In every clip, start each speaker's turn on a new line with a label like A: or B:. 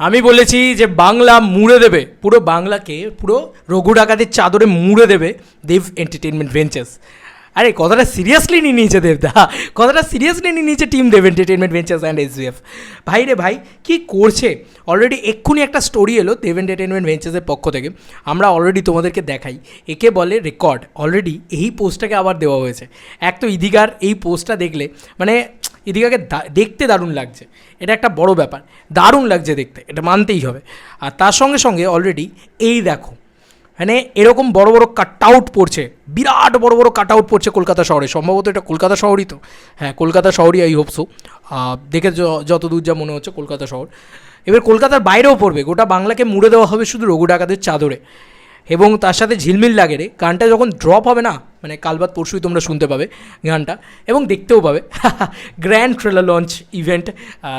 A: আমি বলেছি যে বাংলা মুড়ে দেবে, পুরো বাংলাকে পুরো রঘু ডাকাতের চাদরে মুড়ে দেবে দেব এন্টারটেনমেন্ট ভেঞ্চার্স আরে, কথাটা সিরিয়াসলি নিয়ে নিয়েছে দেবদা। কথাটা সিরিয়াসলি নিয়ে নিয়েছে team Dev entertainment ventures and SBF ভাই রে ভাই, কী করছে? অলরেডি এক্ষুনি একটা স্টোরি এলো দেব এন্টারটেনমেন্ট ভেঞ্চার্সের পক্ষ থেকে। আমরা অলরেডি তোমাদেরকে দেখাই। একে বলে রেকর্ড অলরেডি এই পোস্টটাকে আবার দেওয়া হয়েছে। এক তো ইদিকার এই পোস্টটা দেখলে মানে ইদিকাকে দেখতে দারুণ লাগছে। এটা একটা বড় ব্যাপার। দারুণ লাগছে দেখতে। এটা মানতেই হবে। আর তার সঙ্গে সঙ্গে অলরেডি এই দেখো মানে এরকম বড় বড় কাট আউট পড়ছে। বিরাট বড় বড় কাট আউট পড়ছে কলকাতা শহরে। সম্ভবত এটা কলকাতা শহরই তো। হ্যাঁ কলকাতা শহরই আই হোপ সো দেখে যত দূর যা মনে হচ্ছে কলকাতা শহর। এবার কলকাতার বাইরেও পড়বে। গোটা বাংলাকে মুড়ে দেওয়া হবে শুধু রঘু ডাকাতের চাদরে। এবং তার সাথে ঝিলমিল লাগে রে। গানটা যখন ড্রপ হবে না মানে কাল বাদ পরশুই তোমরা শুনতে পাবে গানটা এবং দেখতেও পাবে। Grand trailer launch event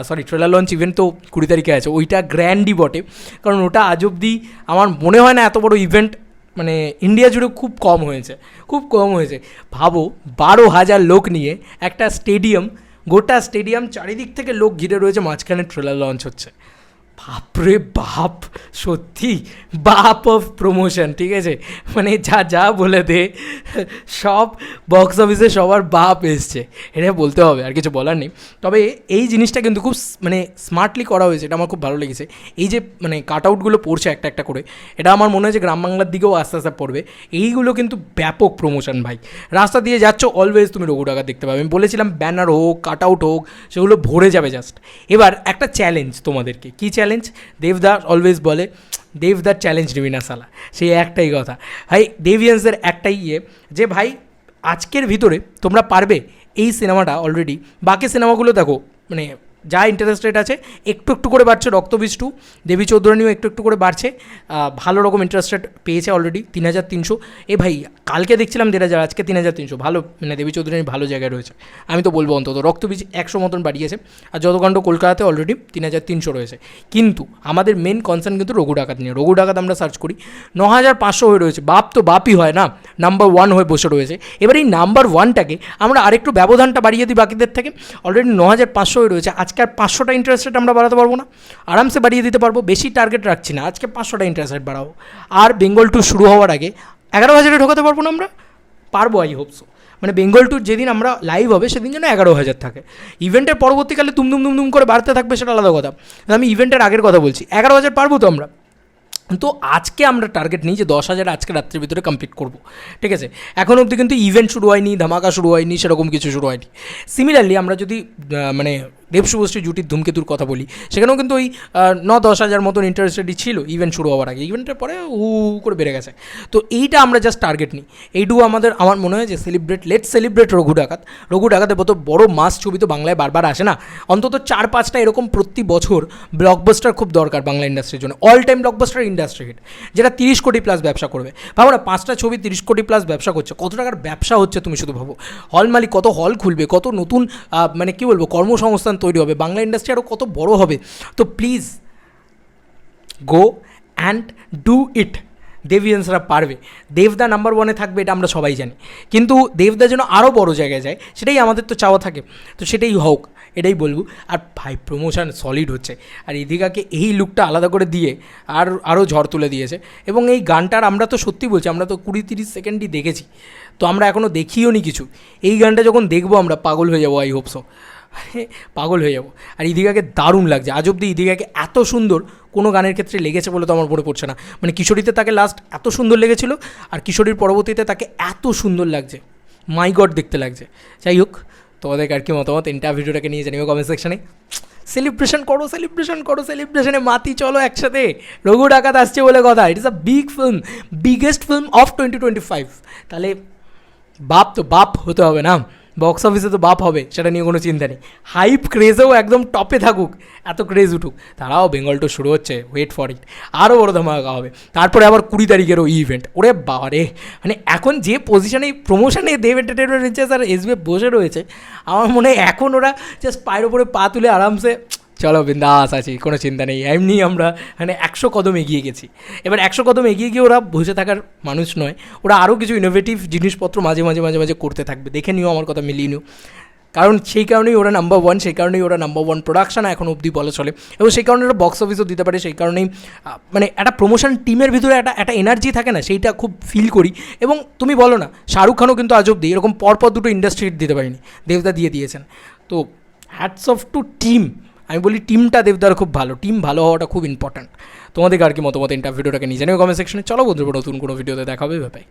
A: sorry trailer launch event তো কুড়ি তারিখে আছে। ওইটা গ্র্যান্ডই বটে। কারণ ওটা আজ অবধি আমার মনে হয় না এত বড় ইভেন্ট মানে ইন্ডিয়া জুড়ে খুব কম হয়েছে। খুব কম হয়েছে। ভাবো, বারো হাজার লোক নিয়ে একটা স্টেডিয়াম গোটা স্টেডিয়াম চারিদিক থেকে লোক ঘিরে রয়েছে, মাঝখানে ট্রেলার লঞ্চ হচ্ছে। বাপরে বাপ, সত্যি বাপ অফ প্রমোশন ঠিক আছে? মানে যা যা বলে দে, সব বক্স অফিসে সবার বাপ এসছে, এটা বলতে হবে, আর কিছু বলার নেই। তবে এই জিনিসটা কিন্তু খুব মানে স্মার্টলি করা হয়েছে, এটা আমার খুব ভালো লেগেছে। এই যে মানে কাট আউটগুলো পড়ছে একটা একটা করে, এটা আমার মনে হয় যে গ্রাম বাংলার দিকেও আস্তে আস্তে পড়বে। এইগুলো কিন্তু ব্যাপক প্রমোশন ভাই। রাস্তা দিয়ে যাচ্ছ অলওয়েজ তুমি রঘু ডাকাত দেখতে পাবে। আমি বলেছিলাম ব্যানার হোক কাট আউট হোক, সেগুলো ভরে যাবে জাস্ট এবার একটা চ্যালেঞ্জ তোমাদেরকে। কী চ্যালেঞ্জ দেবদা অলওয়েজ বলে দেবদার চ্যালেঞ্জ নিবি না সালা সেই একটাই কথা। ভাই দেভিয়ান্সের একটাই ইয়ে যে, ভাই, আজকের ভিতরে তোমরা পারবে এই সিনেমাটা অলরেডি বাকি সিনেমাগুলো দেখো মানে যা ইন্টারেস্ট রেট আছে, একটু একটু করে বাড়ছে রক্তবীজ টু দেবী চৌধুরানীও একটু একটু করে বাড়ছে। ভালো রকম ইন্টারেস্ট রেট পেয়েছে অলরেডি তিন হাজার তিনশো। এ ভাই, কালকে দেখছিলাম দেড় হাজার, আজকে তিন হাজার তিনশো। ভালো মানে দেবী চৌধুরানী ভালো জায়গায় রয়েছে। আমি তো বলব অন্তত, রক্তবীজ একশো মতন বাড়িয়েছে। আর যতকাণ্ড কলকাতাতে অলরেডি তিন হাজার তিনশো রয়েছে। কিন্তু আমাদের মেন কনসার্ন কিন্তু রঘু ডাকাত নিয়ে। রঘু ডাকাত আমরা সার্চ করি। ন হাজার পাঁচশো হয়ে রয়েছে। বাপ তো বাপই হয় না। নাম্বার ওয়ান হয়ে বসে রয়েছে। এবার এই নাম্বার ওয়ানটাকে আমরা আরেকটু ব্যবধানটা বাড়িয়ে দিই বাকিদের থেকে। অলরেডি ন হাজার পাঁচশো হয়ে রয়েছে। আজকে আর পাঁচশোটা ইন্টারেস্ট রেট আমরা বাড়াতে পারব না। আরামসে বাড়িয়ে দিতে পারব। বেশি টার্গেট রাখছি না। আজকে পাঁচশোটা ইন্টারেস্ট রেট বাড়াবো। আর বেঙ্গল টু শুরু হওয়ার আগে এগারো হাজারে ঢোকাতে পারব না আমরা? পারব আই হোপ সো মানে বেঙ্গল টুর যেদিন আমরা লাইভ হবে, সেদিন যেন এগারো হাজার থাকে। ইভেন্টের পরবর্তীকালে তুমদুম তুমদুম করে বাড়তে থাকবে সেটা আলাদা কথা। আমি ইভেন্টের আগের কথা বলছি। এগারো হাজার পারব তো আমরা? তো আজকে আমরা টার্গেট নিই যে দশ হাজার আজকে রাত্রির ভিতরে কমপ্লিট করব। ঠিক আছে? এখন অবধি কিন্তু ইভেন্ট শুরু হয়নি, ধামাকা শুরু হয়নি, সেরকম কিছু শুরু হয়নি। সিমিলারলি আমরা যদি মানে দেব শুভশ্রী জুটির ধূমকেতুর কথা বলি। সেখানেও কিন্তু ওই ন দশ হাজার মতন ইন্টারেস্টেডই ছিল ইভেন্ট শুরু হওয়ার আগে। ইভেন্টের পরে হু করে বেড়ে গেছে। তো এইটা আমরা জাস্ট টার্গেট নিই। এইটুকু আমাদের, আমার মনে হয় যে সেলিব্রেট লেট সেলিব্রেট রঘু ডাকাত। রঘু ডাকাতের মতো বড় মাস ছবি তো বাংলায় বারবার আসে না। অন্তত চার পাঁচটা এরকম প্রতি বছর ব্লকবাস্টার খুব দরকার বাংলা ইন্ডাস্ট্রির জন্য। All time blockbuster industry hit যেটা তিরিশ কোটি প্লাস ব্যবসা করবে। ভাবো না পাঁচটা ছবি তিরিশ কোটি প্লাস ব্যবসা করছে। কত টাকার ব্যবসা হচ্ছে তুমি শুধু ভাবো। হল মালিক কত হল খুলবে, কত নতুন মানে কী বলব, কর্মসংস্থান তৈরি হবে। বাংলা ইন্ডাস্ট্রি আরও কত বড় হবে। তো please go and do it দেবিয়ান্সরা পারবে। দেবদা নাম্বার ওয়ানে থাকবে, এটা আমরা সবাই জানি। কিন্তু দেবদা যেন আরও বড় জায়গায় যায়, সেটাই আমাদের তো চাওয়া থাকে। তো সেটাই হোক, এটাই বলব। আর ভাই প্রমোশন সলিড হচ্ছে। আর ইদিকাকে এই লুকটা আলাদা করে দিয়ে আর আরও ঝড় তুলে দিয়েছে। এবং এই গানটার আমরা তো সত্যি বলছি, আমরা তো কুড়ি তিরিশ সেকেন্ডই দেখেছি। তো আমরা এখনও দেখিও নি কিছু। এই গানটা যখন দেখব আমরা, পাগল হয়ে যাব আই হোপ সো পাগল হয়ে যাব। আর ইদিকাকে দারুণ লাগছে। আজ অব্দি ইদিকাকে এত সুন্দর কোনো গানের ক্ষেত্রে লেগেছে বলে তো আমার মনে পড়ছে না। মানে কিশোরীতে তাকে লাস্ট এত সুন্দর লেগেছিল আর কিশোরীর পরবর্তীতে তাকে এত সুন্দর লাগছে। মাই গড দেখতে লাগছে। যাই হোক, তোমাদের আর কি মতামত? এন্টার ভিডিওটাকে নিয়ে জানিও কমেন্ট সেকশানে সেলিব্রেশন করো সেলিব্রেশন করো সেলিব্রেশনে মাতি চলো একসাথে। রঘু ডাকাত আসছে বলে কথা। It is a big film biggest film of twenty twenty five তাহলে বাপ তো বাপ হতে হবে না। বক্স অফিসে তো বাপ হবে, সেটা নিয়ে কোনো চিন্তা নেই। হাইপ ক্রেজেও একদম টপে থাকুক, এত ক্রেজ উঠুক। তারাও বেঙ্গল টু শুরু হচ্ছে ওয়েট ফর ইট আরও বড় ধামাকা হবে। তারপরে আবার কুড়ি তারিখেরও ইভেন্ট ওরে বাবারে! মানে এখন যে পজিশনে প্রমোশনে দেব এন্টারটেনমেন্ট রয়েছে স্যার এসবিএফ বসে রয়েছে, আমার মনে হয় এখন ওরা জাস্ট পায়ের ওপরে পা তুলে আরামসে চলো বিন্দাস আছি, কোনো চিন্তা নেই। এমনি আমরা মানে একশো কদম এগিয়ে গেছি। এবার একশো কদম এগিয়ে গিয়ে ওরা বসে থাকার মানুষ নয়, ওরা আরও কিছু ইনোভেটিভ জিনিসপত্র মাঝে মাঝে মাঝে মাঝে করতে থাকবে। দেখে নিও আমার কথা, মিলিয়ে নিও। কারণ সেই কারণেই ওরা নাম্বার ওয়ান সেই কারণেই ওরা নাম্বার ওয়ান প্রোডাকশন এখন অবধি বলা চলে। এবং সেই কারণে ওরা বক্স অফিসও দিতে পারে, সেই কারণেই মানে একটা প্রমোশন টিমের ভিতরে একটা একটা এনার্জি থাকে না, সেইটা খুব ফিল করি। এবং তুমি বলো না, শাহরুখ খানও কিন্তু আজ অব্দি এরকম পরপর দুটো ইন্ডাস্ট্রি দিতে পারিনি। দেবদা দিয়ে দিয়েছেন। তো হ্যাটস অফ টু টিম আমি বলি টিমটা দেবদার খুব ভালো। টিম ভালো হওয়াটা খুব ইম্পর্ট্যান্ট তোমাদের আর কি মতামত? ইন্টার ভিডিওটাকে নিয়ে জানিও কমেন্ট সেকশনে চলো বন্ধুরা, নতুন কোনো ভিডিওতে দেখাবে ব্যাপারে